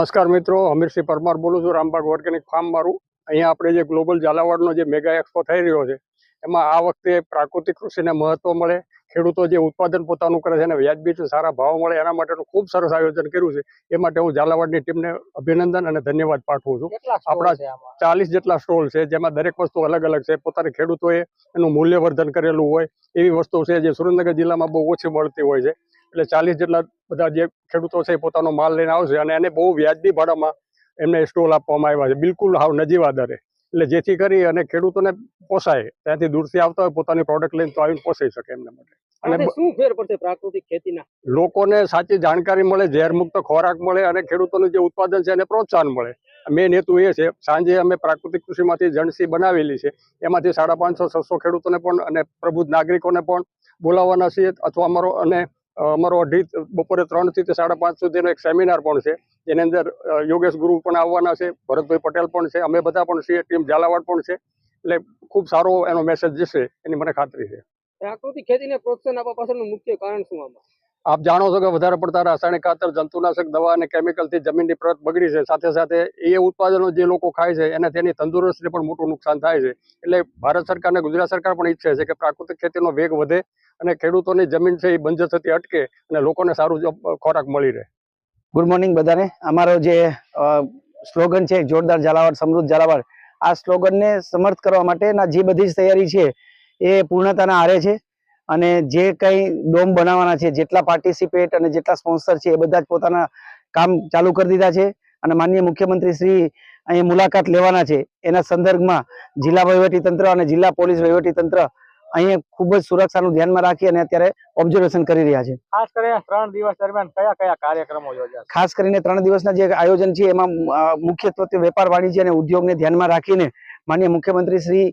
નમસ્કાર મિત્રો હમીરસિંહ પરમાર બોલું છું રામબાગ ઓર્ગેનિક ફાર્મ મારું. અહીંયા આપણે જે ગ્લોબલ ઝાલાવાડનો જે મેગા એક્સપો થઈ રહ્યો છે એમાં આ વખતે પ્રાકૃતિક કૃષિને મહત્વ મળે ખેડૂતો જે ઉત્પાદન પોતાનું કરે છે એને વ્યાજબી સારા ભાવ મળે એના માટેનું ખૂબ સરસ આયોજન કર્યું છે. એ માટે હું ઝાલાવાડની ટીમને અભિનંદન અને ધન્યવાદ પાઠવું છું. આપણા ચાલીસ જેટલા સ્ટોલ છે જેમાં દરેક વસ્તુ અલગ અલગ છે. પોતાની ખેડૂતોએ એનું મૂલ્યવર્ધન કરેલું હોય એવી વસ્તુ છે જે સુરેન્દ્રનગર જિલ્લામાં બહુ ઓછી મળતી હોય છે. એટલે ચાલીસ જેટલા બધા જે ખેડૂતો છે એ પોતાનો માલ લઈને આવશે અને એને બહુ વ્યાજબી ભાડામાં એમને સ્ટોલ આપવામાં આવ્યા છે. બિલકુલ હાવ નજીવા દરે. એટલે જેથી કરી અને ખેડૂતોને પોસાય ત્યાંથી દૂરથી આવતા હોય પોતાની પ્રોડક્ટ લઈને તો આવીને પોસાઈ શકે એમને માટે. અને શું ફેર પડશે પ્રાકૃતિક ખેતીના? લોકોને સાચી જાણકારી મળે ઝેરમુક્ત ખોરાક મળે અને ખેડૂતોનું જે ઉત્પાદન છે એને પ્રોત્સાહન મળે. મેન હેતુ એ છે સાંજે અમે પ્રાકૃતિક કૃષિમાંથી જણસી બનાવેલી છે. એમાંથી સાડા પાંચસો છસો ખેડૂતોને પણ અને પ્રબુદ્ધ નાગરિકોને પણ બોલાવવાના છીએ અથવા અમારો અને અમારો અઢી બપોરે ત્રણથી તે સાડા પાંચ સુધીનો એક સેમિનાર પણ છે. જેની અંદર યોગેશ ગુરુ પણ આવવાના છે ભરતભાઈ પટેલ પણ છે અમે બધા પણ છીએ ટીમ ઝાલાવાડ પણ છે. એટલે ખૂબ સારો એનો મેસેજ જશે એની મને ખાતરી છે. પ્રાકૃતિક ખેતીને પ્રોત્સાહન આપવા પાછળનું મુખ્ય કારણ શું આમાં? આપ જાણો છો કે વધારે પડતા રાસાયણિક ખાતર જંતુનાશક દવા અને કેમિકલથી જમીનની પ્રત બગડી છે. સાથે સાથે એ ઉત્પાદનો જે લોકો ખાય છે એને તેની તંદુરસ્તીને પણ મોટું નુકસાન થાય છે. એટલે ભારત સરકાર અને ગુજરાત સરકાર પણ ઈચ્છે છે કે પ્રાકૃતિક ખેતીનો વેગ વધે અને ખેડૂતોની જમીન છે એ બંજર થતી અટકે અને લોકોને સારું ખોરાક મળી રહે. ગુડ મોર્નિંગ બધાને. અમારો જે સ્લોગન છે, જોરદાર ઝાલાવાડ, સમૃદ્ધ ઝાલાવાડ, આ સ્લોગનને સમર્થ કરવા માટેના જે બધી જ તૈયારી છે એ પૂર્ણતાના આરે છે અને જે કંઈ ડોમ બનાવવાના છે, જેટલા પાર્ટિસિપેટ અને જેટલા સ્પોન્સર છે એ બધા જ પોતાના કામ ચાલુ કરી દીધા છે અને માનનીય મુખ્યમંત્રી શ્રી અહીં મુલાકાત લેવાના છે. એના સંદર્ભમાં જિલ્લા વહીવટી તંત્ર અને જિલ્લા પોલીસ વહીવટી તંત્ર અહીંયા ખૂબ જ સુરક્ષાનું ધ્યાનમાં રાખી અને અત્યારે ઓબ્ઝર્વેશન કરી રહ્યા છે. ખાસ કરીને ત્રણ દિવસ દરમિયાન કયા કયા કાર્યક્રમો યોજાશે? ખાસ કરીને ત્રણ દિવસના જે આયોજન છે એમાં મુખ્યત્વે વેપાર વાણિજ્ય અને ઉદ્યોગને ધ્યાનમાં રાખીને માન્ય મુખ્યમંત્રી શ્રી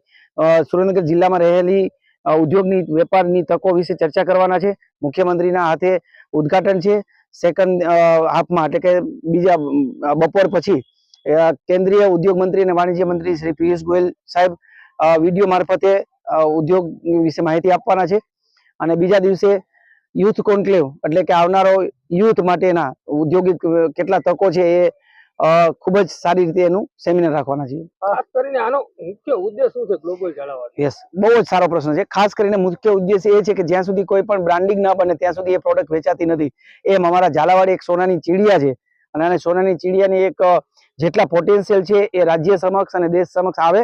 સુરેન્દ્રનગર જિલ્લામાં રહેલી ઉદ્યોગની વેપારની તકો વિશે ચર્ચા કરવાના છે. મુખ્યમંત્રીના હાથે ઉદ્ઘાટન છે. સેકન્ડ હાફમાં એટલે કે બીજા બપોર પછી કેન્દ્રીય ઉદ્યોગ મંત્રી અને વાણિજ્ય મંત્રી શ્રી પિયુષ ગોયલ સાહેબ વીડિયો મારફતે ઉદ્યોગ વિશે માહિતી આપવાના છે. અને બીજા દિવસે યુથ કોન્ક્લેવ એટલે કે આવનારો યુથ માટેના ઉદ્યોગિક કેટલા તકો છે એ ખૂબ જ સારી રીતે એનું સેમિનાર રાખવાના છે ખાસ કરીને આનો મુખ્ય ઉદ્દેશ શું છે ગ્લોબલ ઝાલાવાડ યસ બહુ જ સારો પ્રશ્ન છે. ખાસ કરીને મુખ્ય ઉદ્દેશ એ છે કે જ્યાં સુધી કોઈ પણ બ્રાન્ડિંગ ના બને ત્યાં સુધી એ પ્રોડક્ટ વેચાતી નથી. એમ અમારા ઝાલાવાડી એક સોનાની ચીડિયા છે. અને આને સોનાની ચીડિયાની એક જેટલા પોટેન્શિયલ છે એ રાજ્ય સમક્ષ અને દેશ સમક્ષ આવે.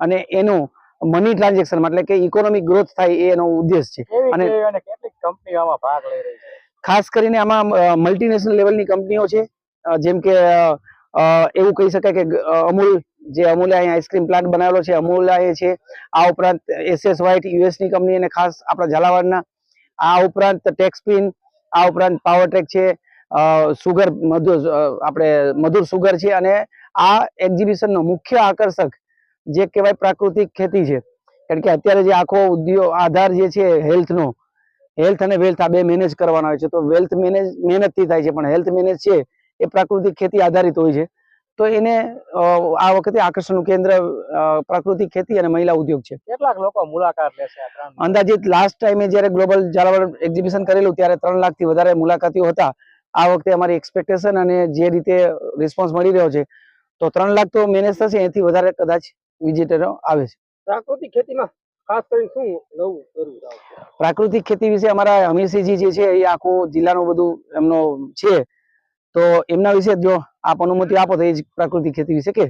અને એનું મની ટ્રાન્ઝેક્શન એટલે કે ઇકોનોમિક ગ્રોથ થાય એનો ઉદ્દેશ છે. અને- કેટલીક કંપનીઓ આમાં ભાગ લઈ રહી છે. ખાસ કરીને આમાં મલ્ટીનેશનલ લેવલની કંપનીઓ છે. જેમ કે એવું કહી શકાય કે અમૂલ જે અમૂલે અહીંયા આઈસ્ક્રીમ પ્લાન્ટ બનાવેલો છે અમૂલાએ છે. આ ઉપરાંત એસએસ વ્હાઇટ યુએસની કંપની અને ખાસ આપણા ઝાલાવાડના આ ઉપરાંત ટેક્સપિન આ ઉપરાંત પાવરટેક છે. સુગર મધુર આપણે મધુર સુગર છે અને આ એક્ઝિબિશનનો મુખ્ય આકર્ષક જે કહેવાય પ્રાકૃતિક ખેતી છે. કારણ કે અત્યારે જે આખો ઉદ્યોગ આધાર જે છે હેલ્થનો હેલ્થ અને વેલ્થ આ બે મેનેજ કરવાના હોય છે. તો વેલ્થ મેનેજ મહેનતથી થાય છે પણ હેલ્થ મેનેજ છે એ પ્રાકૃતિક ખેતી આધારિત હોય છે. તો એને આ વખતે આકર્ષણનું કેન્દ્ર પ્રાકૃતિક ખેતી અને મહિલા ઉદ્યોગ છે. કેટલાક લોકો મુલાકાત લેશે? અંદાજિત લાસ્ટ ટાઈમે જ્યારે ગ્લોબલ ઝાલાવાડ એક્ઝિબિશન કરેલું ત્યારે ત્રણ લાખથી વધારે મુલાકાતીઓ હતા. આ વખતે અમારી એક્સપેક્ટેશન અને જે રીતે રિસ્પોન્સ મળી રહ્યો છે તો ત્રણ લાખ તો મેનેજ થશે એથી વધારે કદાચ વિઝિટરો આવે છે. પ્રાકૃતિક ખેતીમાં ખાસ કરીને શું નવું કરવું પ્રાકૃતિક ખેતી વિશે અમારા હમીરસિંહજી જે છે એ આખું જિલ્લાનું બધું એમનો છે. તો એમના વિશે જો આપ અનુમતિ આપો તો એ જ પ્રાકૃતિક ખેતી વિશે કે.